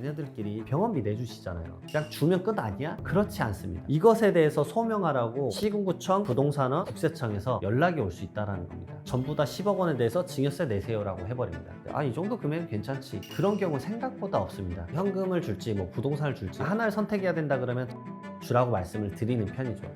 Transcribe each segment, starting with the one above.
자녀들끼리 병원비 내주시잖아요. 그냥 주면 끝 아니야? 그렇지 않습니다. 이것에 대해서 소명하라고 시군구청, 부동산원, 국세청에서 연락이 올 수 있다는 겁니다. 전부 다 10억 원에 대해서 증여세 내세요라고 해버립니다. 아, 이 정도 금액은 괜찮지. 그런 경우 생각보다 없습니다. 현금을 줄지, 뭐 부동산을 줄지 하나를 선택해야 된다 그러면 주라고 말씀을 드리는 편이죠.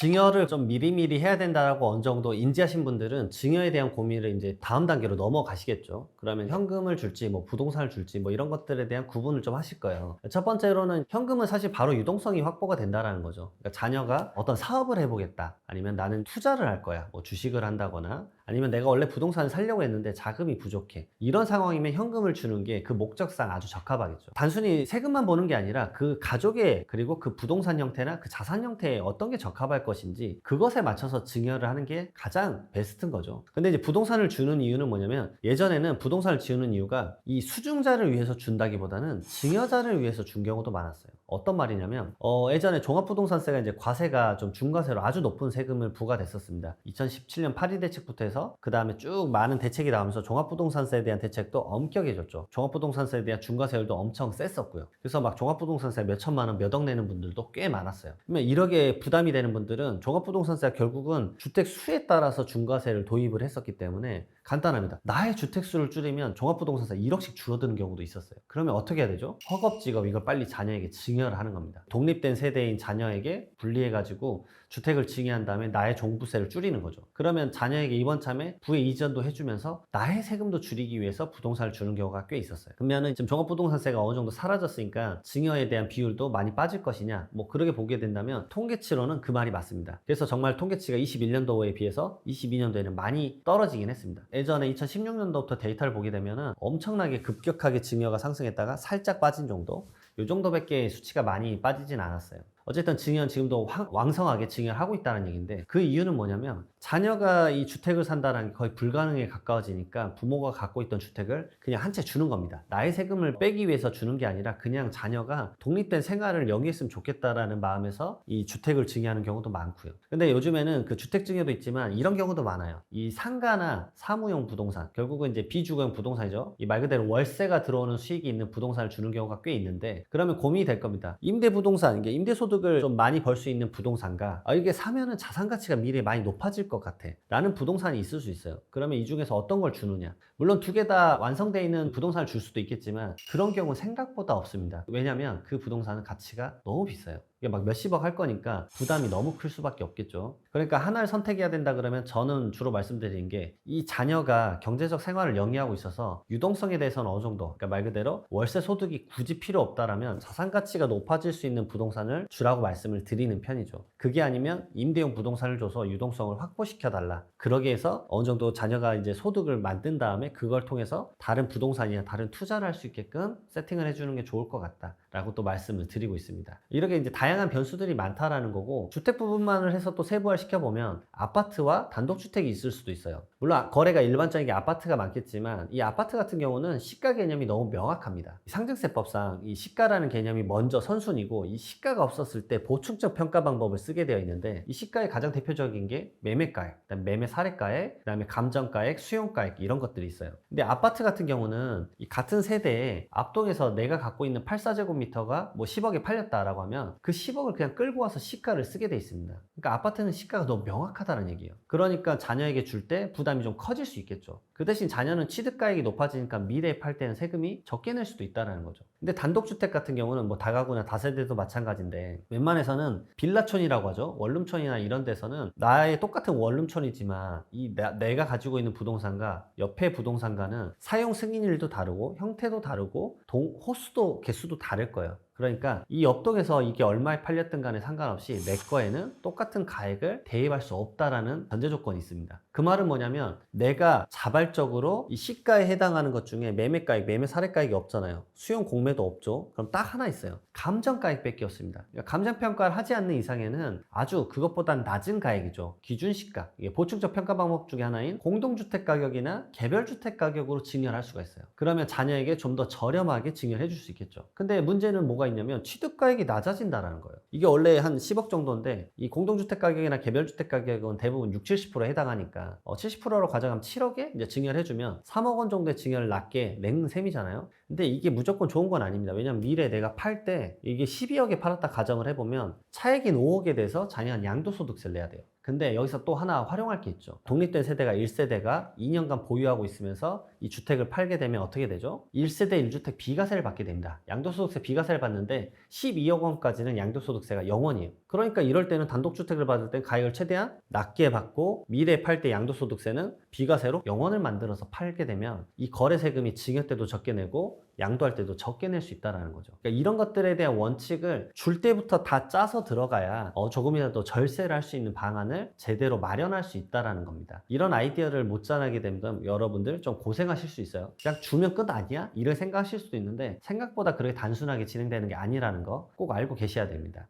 증여를 좀 미리미리 해야 된다라고 어느 정도 인지하신 분들은 증여에 대한 고민을 이제 다음 단계로 넘어가시겠죠. 그러면 현금을 줄지, 뭐 부동산을 줄지, 뭐 이런 것들에 대한 구분을 좀 하실 거예요. 첫 번째로는 현금은 사실 바로 유동성이 확보가 된다라는 거죠. 그러니까 자녀가 어떤 사업을 해보겠다, 아니면 나는 투자를 할 거야, 뭐 주식을 한다거나, 아니면 내가 원래 부동산을 살려고 했는데 자금이 부족해. 이런 상황이면 현금을 주는 게 그 목적상 아주 적합하겠죠. 단순히 세금만 보는 게 아니라 그 가족의 그리고 그 부동산 형태나 그 자산 형태에 어떤 게 적합할 것인지 그것에 맞춰서 증여를 하는 게 가장 베스트인 거죠. 근데 이제 부동산을 주는 이유는 뭐냐면 예전에는 부동산을 지우는 이유가 이 수중자를 위해서 준다기보다는 증여자를 위해서 준 경우도 많았어요. 어떤 말이냐면 어, 예전에 종합부동산세가 이제 과세가 좀 중과세로 아주 높은 세금을 부과됐었습니다. 2017년 8위 대책부터 해서 그 다음에 쭉 많은 대책이 나오면서 종합부동산세에 대한 대책도 엄격해졌죠. 종합부동산세에 대한 중과세율도 엄청 셌었고요. 그래서 막 종합부동산세 몇 천만 원, 몇 억 내는 분들도 꽤 많았어요. 그러면 1억에 부담이 되는 분들은 종합부동산세가 결국은 주택 수에 따라서 중과세를 도입을 했었기 때문에 간단합니다. 나의 주택 수를 줄이면 종합부동산세 1억씩 줄어드는 경우도 있었어요. 그러면 어떻게 해야 되죠? 허겁지겁 이걸 빨리 자녀에게 증여를 하는 겁니다. 독립된 세대인 자녀에게 분리해가지고 주택을 증여한 다음에 나의 종부세를 줄이는 거죠. 그러면 자녀에게 이번 참에 부의 이전도 해주면서 나의 세금도 줄이기 위해서 부동산을 주는 경우가 꽤 있었어요. 그러면은 지금 종합부동산세가 어느 정도 사라졌으니까 증여에 대한 비율도 많이 빠질 것이냐? 뭐 그렇게 보게 된다면 통계치로는 그 말이 맞습니다. 그래서 정말 통계치가 21년도에 비해서 22년도에는 많이 떨어지긴 했습니다. 예전에 2016년도부터 데이터를 보게 되면은 엄청나게 급격하게 증여가 상승했다가 살짝 빠진 정도. 요 정도밖에 수치가 많이 빠지진 않았어요. 어쨌든 증여는 지금도 황- 왕성하게 증여를 하고 있다는 얘기인데 그 이유는 뭐냐면 자녀가 이 주택을 산다는 게 거의 불가능에 가까워지니까 부모가 갖고 있던 주택을 그냥 한 채 주는 겁니다. 나의 세금을 빼기 위해서 주는 게 아니라 그냥 자녀가 독립된 생활을 영위했으면 좋겠다라는 마음에서 이 주택을 증여하는 경우도 많고요. 근데 요즘에는 그 주택 증여도 있지만 이런 경우도 많아요. 이 상가나 사무용 부동산, 결국은 이제 비주거용 부동산이죠. 이 말 그대로 월세가 들어오는 수익이 있는 부동산을 주는 경우가 꽤 있는데 그러면 고민이 될 겁니다. 임대 부동산, 이게 임대 소득 을 좀 많이 벌 수 있는 부동산가 아, 이게 사면은 자산 가치가 미래에 많이 높아질 것 같아. 라는 부동산이 있을 수 있어요. 그러면 이 중에서 어떤 걸 주느냐? 물론 두 개 다 완성되어 있는 부동산을 줄 수도 있겠지만 그런 경우 생각보다 없습니다. 왜냐하면 그 부동산은 가치가 너무 비싸요. 이게 막 몇십억 할 거니까 부담이 너무 클 수밖에 없겠죠. 그러니까 하나를 선택해야 된다 그러면 저는 주로 말씀드리는 게 이 자녀가 경제적 생활을 영위하고 있어서 유동성에 대해서는 어느 정도, 그러니까 말 그대로 월세 소득이 굳이 필요 없다라면 자산 가치가 높아질 수 있는 부동산을 주라고 말씀을 드리는 편이죠. 그게 아니면 임대용 부동산을 줘서 유동성을 확보시켜 달라. 그러기 위해서 어느 정도 자녀가 이제 소득을 만든 다음에 그걸 통해서 다른 부동산이나 다른 투자를 할 수 있게끔 세팅을 해주는 게 좋을 것 같다. 라고 또 말씀을 드리고 있습니다. 이렇게 이제 다양한 변수들이 많다라는 거고 주택 부분만을 해서 또 세부화 시켜보면 아파트와 단독주택이 있을 수도 있어요. 물론 거래가 일반적인 아파트가 많겠지만 이 아파트 같은 경우는 시가 개념이 너무 명확합니다. 상증세법상 이 시가라는 개념이 먼저 선순위고 이 시가가 없었을 때 보충적 평가 방법을 쓰게 되어 있는데 이 시가의 가장 대표적인 게 매매가액, 그다음에 매매 사례가액, 그다음에 감정가액, 수용가액 이런 것들이 있어요. 근데 아파트 같은 경우는 이 같은 세대에 앞동에서 내가 갖고 있는 84제곱 미터가 뭐 10억에 팔렸다라고 하면 그 10억을 그냥 끌고 와서 시가를 쓰게 돼 있습니다. 그러니까 아파트는 시가가 너무 명확하다는 얘기예요. 그러니까 자녀에게 줄 때 부담이 좀 커질 수 있겠죠. 그 대신 자녀는 취득가액이 높아지니까 미래에 팔 때는 세금이 적게 낼 수도 있다는 거죠. 근데 단독주택 같은 경우는 뭐 다가구나 다세대도 마찬가지인데 웬만해서는 빌라촌이라고 하죠. 원룸촌이나 이런 데서는 나의 똑같은 원룸촌이지만 이 나- 내가 가지고 있는 부동산과 옆에 부동산과는 사용 승인일도 다르고 형태도 다르고 동, 호수도 개수도 다를 거예요. 그러니까 이 옆동에서 이게 얼마에 팔렸든 간에 상관없이 내 거에는 똑같은 가액을 대입할 수 없다라는 전제 조건이 있습니다. 그 말은 뭐냐면 내가 자발적으로 이 시가에 해당하는 것 중에 매매가액, 매매 사례가액이 없잖아요. 수용 공매도 없죠. 그럼 딱 하나 있어요. 감정가액밖에 없습니다. 그러니까 감정평가를 하지 않는 이상에는 아주 그것보단 낮은 가액이죠. 기준시가. 이게 보충적 평가 방법 중에 하나인 공동주택 가격이나 개별주택 가격으로 증여를 할 수가 있어요. 그러면 자녀에게 좀 더 저렴하게 증여를 해줄 수 있겠죠. 근데 문제는 뭐가 있냐면 취득 가액이 낮아진다라는 거예요. 이게 원래 한 10억 정도인데 이 공동주택 가격이나 개별주택 가격은 대부분 6, 70%에 해당하니까 어, 70%로 가져가면 7억에 이제 증여를 해주면 3억 원 정도의 증여를 낮게 낸 셈이잖아요. 근데 이게 무조건 좋은 건 아닙니다. 왜냐면 미래 내가 팔 때 이게 12억에 팔았다 가정을 해보면 차액인 5억에 대해서 자녀는 양도소득세를 내야 돼요. 근데 여기서 또 하나 활용할 게 있죠. 독립된 세대가 1세대가 2년간 보유하고 있으면서 이 주택을 팔게 되면 어떻게 되죠? 1세대 1주택 비과세를 받게 됩니다. 양도소득세 비과세를 받는데 12억 원까지는 양도소득세가 0원이에요. 그러니까 이럴 때는 단독주택을 받을 땐 가액을 최대한 낮게 받고 미래 팔 때 양도소득세는 비과세로 0원을 만들어서 팔게 되면 이 거래세금이 증여 때도 적게 내고 양도할 때도 적게 낼 수 있다는 거죠. 그러니까 이런 것들에 대한 원칙을 줄 때부터 다 짜서 들어가야 어, 조금이라도 절세를 할 수 있는 방안을 제대로 마련할 수 있다는 겁니다. 이런 아이디어를 못 짜내게 되면 여러분들 좀 고생하실 수 있어요. 그냥 주면 끝 아니야? 이런 생각하실 수도 있는데 생각보다 그렇게 단순하게 진행되는 게 아니라는 거 꼭 알고 계셔야 됩니다.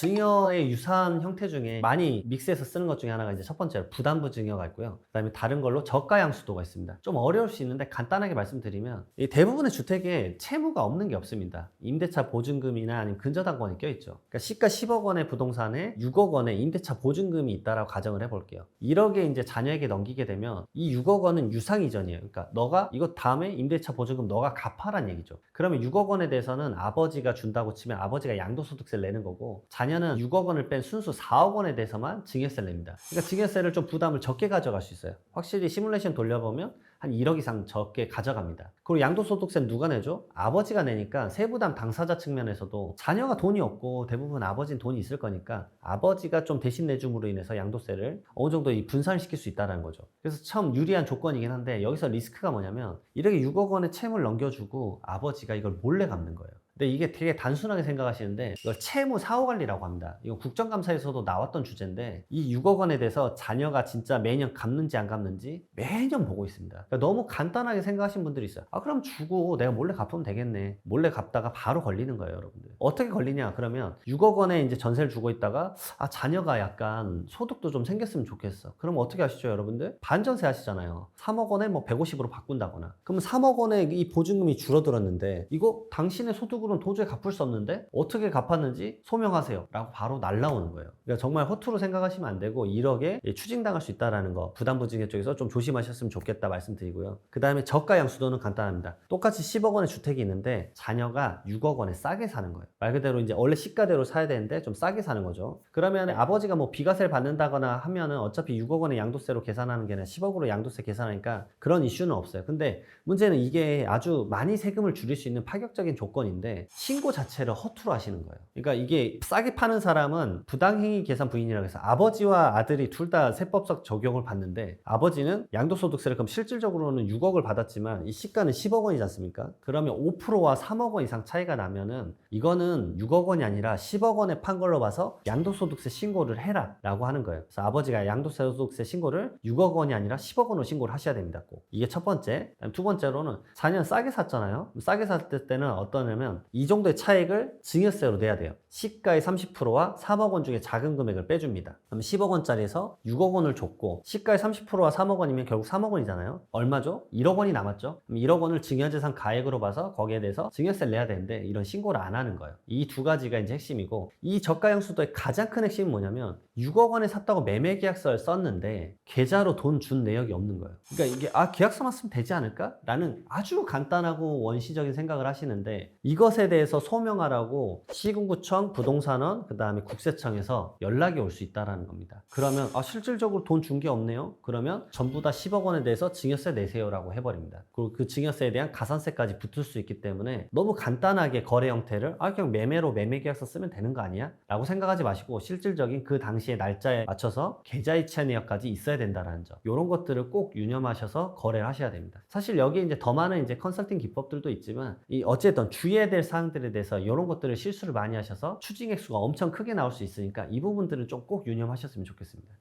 증여의 유사한 형태 중에 많이 믹스해서 쓰는 것 중에 하나가 이제 첫 번째로 부담부 증여가 있고요. 그 다음에 다른 걸로 저가 양 수도가 있습니다. 좀 어려울 수 있는데 간단하게 말씀드리면 이 대부분의 주택에 채무가 없는 게 없습니다. 임대차 보증금이나 아니면 근저당권이 껴있죠. 그러니까 시가 10억 원의 부동산에 6억 원의 임대차 보증금이 있다라고 가정을 해볼게요. 1억에 이제 자녀에게 넘기게 되면 이 6억 원은 유상 이전이에요. 그러니까 너가 이거 다음에 임대차 보증금 너가 갚아란 얘기죠. 그러면 6억 원에 대해서는 아버지가 준다고 치면 아버지가 양도소득세를 내는 거고 자녀 는 6억 원을 뺀 순수 4억 원에 대해서만 증여세를 냅니다. 그러니까 증여세를 좀 부담을 적게 가져갈 수 있어요. 확실히 시뮬레이션 돌려보면 한 1억 이상 적게 가져갑니다. 그리고 양도소득세는 누가 내죠? 아버지가 내니까 세부담 당사자 측면에서도 자녀가 돈이 없고 대부분 아버지는 돈이 있을 거니까 아버지가 좀 대신 내줌으로 인해서 양도세를 어느 정도 이 분산시킬 수 있다는 거죠. 그래서 참 유리한 조건이긴 한데 여기서 리스크가 뭐냐면 이렇게 6억 원의 채무를 넘겨주고 아버지가 이걸 몰래 갚는 거예요. 근데 이게 되게 단순하게 생각하시는데 이걸 채무 사후 관리라고 합니다. 이거 국정감사에서도 나왔던 주제인데 이 6억 원에 대해서 자녀가 진짜 매년 갚는지 안 갚는지 매년 보고 있습니다. 그러니까 너무 간단하게 생각하시는 분들이 있어요. 아 그럼 주고 내가 몰래 갚으면 되겠네. 몰래 갚다가 바로 걸리는 거예요, 여러분들. 어떻게 걸리냐? 그러면 6억 원에 이제 전세를 주고 있다가 아 자녀가 약간 소득도 좀 생겼으면 좋겠어. 그럼 어떻게 하시죠, 여러분들? 반전세 하시잖아요. 3억 원에 뭐 150으로 바꾼다거나. 그럼 3억 원에 이 보증금이 줄어들었는데 이거 당신의 소득으로 는 도저히 갚을 수 없는데 어떻게 갚았는지 소명하세요. 라고 바로 날라오는 거예요. 그러니까 정말 허투루 생각하시면 안 되고 1억에 추징당할 수 있다라는 거 부담부증의 쪽에서 좀 조심하셨으면 좋겠다 말씀드리고요. 그 다음에 저가 양수도는 간단합니다. 똑같이 10억 원의 주택이 있는데 자녀가 6억 원에 싸게 사는 거예요. 말 그대로 이제 원래 시가대로 사야 되는데 좀 싸게 사는 거죠. 그러면 아버지가 뭐 비과세를 받는다거나 하면은 어차피 6억 원의 양도세로 계산하는 게 아니라 10억으로 양도세 계산하니까 그런 이슈는 없어요. 근데 문제는 이게 아주 많이 세금을 줄일 수 있는 파격적인 조건인데 신고 자체를 허투루 하시는 거예요. 그러니까 이게 싸게 파는 사람은 부당행위 계산 부인이라고 해서 아버지와 아들이 둘 다 세법적 적용을 받는데 아버지는 양도소득세를 그럼 실질적으로는 6억을 받았지만 이 시가는 10억 원이지 않습니까? 그러면 5%와 3억 원 이상 차이가 나면은 이거는 6억 원이 아니라 10억 원에 판 걸로 봐서 양도소득세 신고를 해라 라고 하는 거예요. 그래서 아버지가 양도소득세 신고를 6억 원이 아니라 10억 원으로 신고를 하셔야 됩니다. 꼭. 이게 첫 번째. 두 번째로는 4년 싸게 샀잖아요. 싸게 샀을 때는 어떠냐면 이 정도의 차익을 증여세로 내야 돼요. 시가의 30%와 3억 원 중에 작은 금액을 빼줍니다. 그럼 10억 원짜리에서 6억 원을 줬고 시가의 30%와 3억 원이면 결국 3억 원이잖아요. 얼마죠? 1억 원이 남았죠. 그럼 1억 원을 증여재산 가액으로 봐서 거기에 대해서 증여세를 내야 되는데 이런 신고를 안 하는 거예요. 이 두 가지가 이제 핵심이고 이 저가형 수도의 가장 큰 핵심은 뭐냐면 6억 원에 샀다고 매매 계약서를 썼는데 계좌로 돈 준 내역이 없는 거예요. 그러니까 이게 아 계약서만 쓰면 되지 않을까? 라는 아주 간단하고 원시적인 생각을 하시는데 이것에 대해서 소명하라고 시군구청, 부동산원, 그 다음에 국세청에서 연락이 올 수 있다라는 겁니다. 그러면 아 실질적으로 돈 준 게 없네요. 그러면 전부 다 10억 원에 대해서 증여세 내세요라고 해버립니다. 그리고 그 증여세에 대한 가산세까지 붙을 수 있기 때문에 너무 간단하게 거래 형태를 아 그냥 매매로 매매 계약서 쓰면 되는 거 아니야? 라고 생각하지 마시고 실질적인 그 당시의 날짜에 맞춰서 계좌이체 내역까지 있어야 된다라는 점. 이런 것들을 꼭 유념하셔서 거래를 하셔야 됩니다. 사실 여기 이제 더 많은 이제 컨설팅 기법들도 있지만 이 어쨌든 주의해야 될 사항들에 대해서 이런 것들을 실수를 많이 하셔서 추징 액수가 엄청 크게 나올 수 있으니까 이 부분들은 좀 꼭 유념하셨으면 좋겠습니다.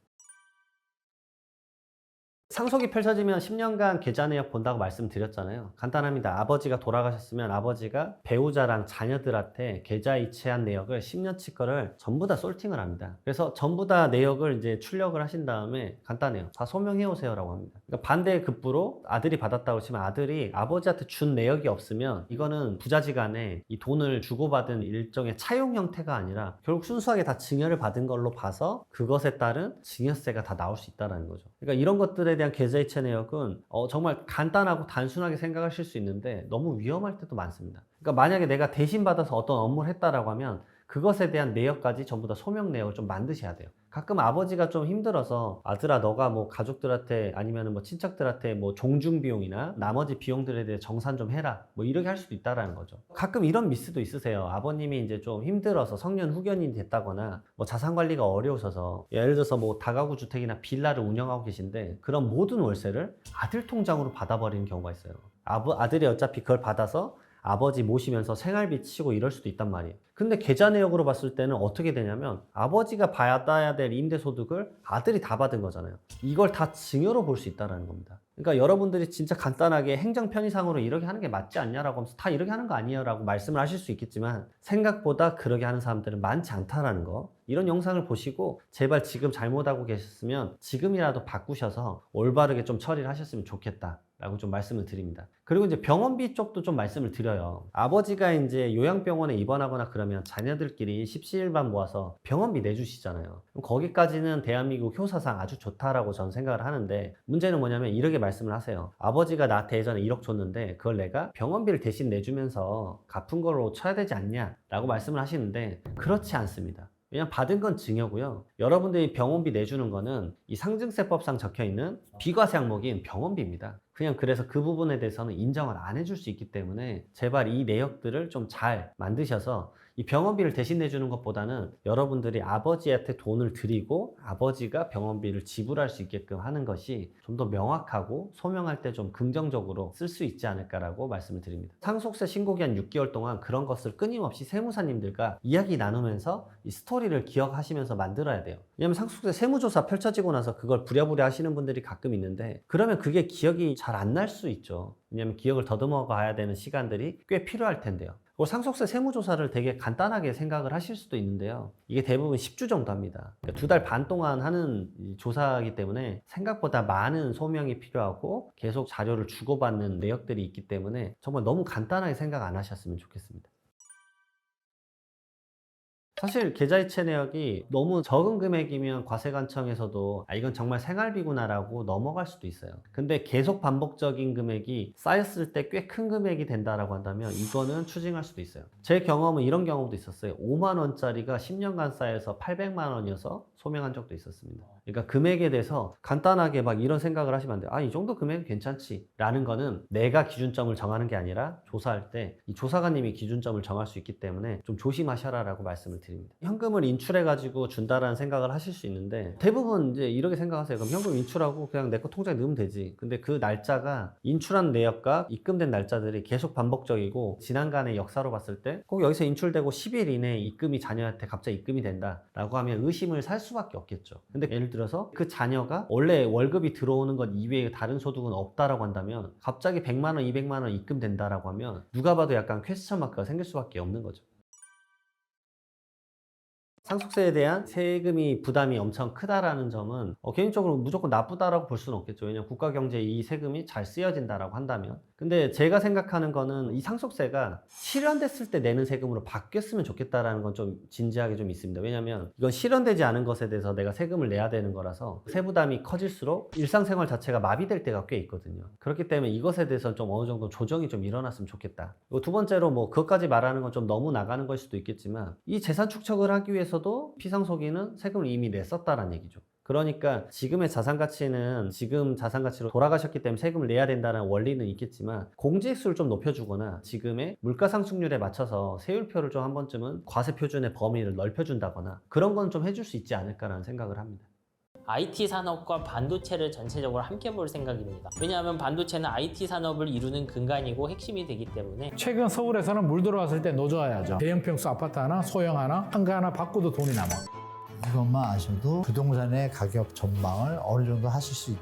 상속이 펼쳐지면 10년간 계좌 내역 본다고 말씀드렸잖아요. 간단합니다. 아버지가 돌아가셨으면 아버지가 배우자랑 자녀들한테 계좌 이체한 내역을 10년치 거를 전부 다 솔팅을 합니다. 그래서 전부 다 내역을 이제 출력을 하신 다음에 간단해요. 다 소명해 오세요라고 합니다. 그러니까 반대의 급부로 아들이 받았다고 치면 아들이 아버지한테 준 내역이 없으면 이거는 부자지간에 이 돈을 주고받은 일종의 차용 형태가 아니라 결국 순수하게 다 증여를 받은 걸로 봐서 그것에 따른 증여세가 다 나올 수 있다는 거죠. 그러니까 이런 것들에 대한 계좌 이체 내역은 어, 정말 간단하고 단순하게 생각하실 수 있는데 너무 위험할 때도 많습니다. 그러니까 만약에 내가 대신 받아서 어떤 업무를 했다라고 하면 그것에 대한 내역까지 전부 다 소명 내역을 좀 만드셔야 돼요. 가끔 아버지가 좀 힘들어서 아들아 너가 뭐 가족들한테 아니면 뭐 친척들한테 뭐 종중 비용이나 나머지 비용들에 대해 정산 좀 해라 뭐 이렇게 할 수도 있다라는 거죠. 가끔 이런 미스도 있으세요. 아버님이 이제 좀 힘들어서 성년 후견이 됐다거나 뭐 자산 관리가 어려우셔서 예를 들어서 뭐 다가구 주택이나 빌라를 운영하고 계신데 그런 모든 월세를 아들 통장으로 받아버리는 경우가 있어요. 아버, 아들이 어차피 그걸 받아서 아버지 모시면서 생활비 치고 이럴 수도 있단 말이에요. 근데 계좌 내역으로 봤을 때는 어떻게 되냐면 아버지가 받아야 될 임대소득을 아들이 다 받은 거잖아요. 이걸 다 증여로 볼 수 있다는 겁니다. 그러니까 여러분들이 진짜 간단하게 행정 편의상으로 이렇게 하는 게 맞지 않냐라고 하면서 다 이렇게 하는 거 아니에요 라고 말씀을 하실 수 있겠지만 생각보다 그렇게 하는 사람들은 많지 않다라는 거 이런 영상을 보시고 제발 지금 잘못하고 계셨으면 지금이라도 바꾸셔서 올바르게 좀 처리를 하셨으면 좋겠다 라고 좀 말씀을 드립니다. 그리고 이제 병원비 쪽도 좀 말씀을 드려요. 아버지가 이제 요양병원에 입원하거나 그러면 자녀들끼리 십시일반 모아서 병원비 내주시잖아요. 거기까지는 대한민국 효사상 아주 좋다라고 저는 생각을 하는데 문제는 뭐냐면 이렇게 말씀을 하세요. 아버지가 나한테 예전에 1억 줬는데 그걸 내가 병원비를 대신 내주면서 갚은 걸로 쳐야 되지 않냐? 라고 말씀을 하시는데 그렇지 않습니다. 왜냐면 받은 건 증여고요. 여러분들이 병원비 내주는 거는 이 상증세법상 적혀 있는 비과세 항목인 병원비입니다. 그냥 그래서 그 부분에 대해서는 인정을 안 해줄 수 있기 때문에 제발 이 내역들을 좀 잘 만드셔서 이 병원비를 대신 내주는 것보다는 여러분들이 아버지한테 돈을 드리고 아버지가 병원비를 지불할 수 있게끔 하는 것이 좀 더 명확하고 소명할 때 좀 긍정적으로 쓸 수 있지 않을까라고 말씀을 드립니다. 상속세 신고기 한 6개월 동안 그런 것을 끊임없이 세무사님들과 이야기 나누면서 이 스토리를 기억하시면서 만들어야 돼요. 왜냐면 상속세 세무조사 펼쳐지고 나서 그걸 부랴부랴 하시는 분들이 가끔 있는데 그러면 그게 기억이 잘 안 날 수 있죠. 왜냐면 기억을 더듬어 가야 되는 시간들이 꽤 필요할 텐데요. 그리고 상속세 세무조사를 되게 간단하게 생각을 하실 수도 있는데요. 이게 대부분 10주 정도 합니다. 두달 반 동안 하는 이 조사이기 때문에 생각보다 많은 소명이 필요하고 계속 자료를 주고받는 내역들이 있기 때문에 정말 너무 간단하게 생각 안 하셨으면 좋겠습니다. 사실 계좌이체 내역이 너무 적은 금액이면 과세관청에서도 아 이건 정말 생활비구나라고 넘어갈 수도 있어요. 근데 계속 반복적인 금액이 쌓였을 때 꽤 큰 금액이 된다라고 한다면 이거는 추징할 수도 있어요. 제 경험은 이런 경험도 있었어요. 5만 원짜리가 10년간 쌓여서 800만 원이어서 소명한 적도 있었습니다. 그러니까 금액에 대해서 간단하게 막 이런 생각을 하시면 안 돼요. 아, 이 정도 금액은 괜찮지. 라는 거는 내가 기준점을 정하는 게 아니라 조사할 때 이 조사관님이 기준점을 정할 수 있기 때문에 좀 조심하셔라 라고 말씀을 드립니다. 현금을 인출해가지고 준다라는 생각을 하실 수 있는데 대부분 이제 이렇게 생각하세요. 그럼 현금 인출하고 그냥 내 거 통장에 넣으면 되지. 근데 그 날짜가 인출한 내역과 입금된 날짜들이 계속 반복적이고 지난간의 역사로 봤을 때 꼭 여기서 인출되고 10일 이내에 입금이 자녀한테 갑자기 입금이 된다라고 하면 의심을 살 수밖에 없겠죠. 근데 예를 들어서 그 자녀가 원래 월급이 들어오는 것 이외에 다른 소득은 없다라고 한다면 갑자기 100만 원, 200만 원 입금된다라고 하면 누가 봐도 약간 퀘스천 마크가 생길 수밖에 없는 거죠. 상속세에 대한 세금이 부담이 엄청 크다라는 점은 어, 개인적으로 무조건 나쁘다라고 볼 수는 없겠죠. 왜냐하면 국가 경제에 이 세금이 잘 쓰여진다라고 한다면. 근데 제가 생각하는 거는 이 상속세가 실현됐을 때 내는 세금으로 바뀌었으면 좋겠다라는 건 좀 진지하게 좀 있습니다. 왜냐하면 이건 실현되지 않은 것에 대해서 내가 세금을 내야 되는 거라서 세부담이 커질수록 일상생활 자체가 마비될 때가 꽤 있거든요. 그렇기 때문에 이것에 대해서 좀 어느 정도 조정이 좀 일어났으면 좋겠다. 두 번째로 뭐 그것까지 말하는 건 좀 너무 나가는 걸 수도 있겠지만 이 재산 축척을 하기 위해서 도 피상속인은 세금을 이미 냈었다라는 얘기죠. 그러니까 지금의 자산 가치는 지금 자산 가치로 돌아가셨기 때문에 세금을 내야 된다는 원리는 있겠지만 공제액수를 좀 높여주거나 지금의 물가 상승률에 맞춰서 세율표를 좀 한 번쯤은 과세 표준의 범위를 넓혀준다거나 그런 건 좀 해줄 수 있지 않을까라는 생각을 합니다. IT 산업과 반도체를 전체적으로 함께 볼 생각입니다. 왜냐하면 반도체는 IT 산업을 이루는 근간이고 핵심이 되기 때문에 최근 서울에서는 물 들어왔을 때 노져야죠. 대형 평수 아파트 하나, 소형 하나, 한가 하나 바꿔도 돈이 남아. 이것만 아셔도 부동산의 가격 전망을 어느 정도 하실 수 있다.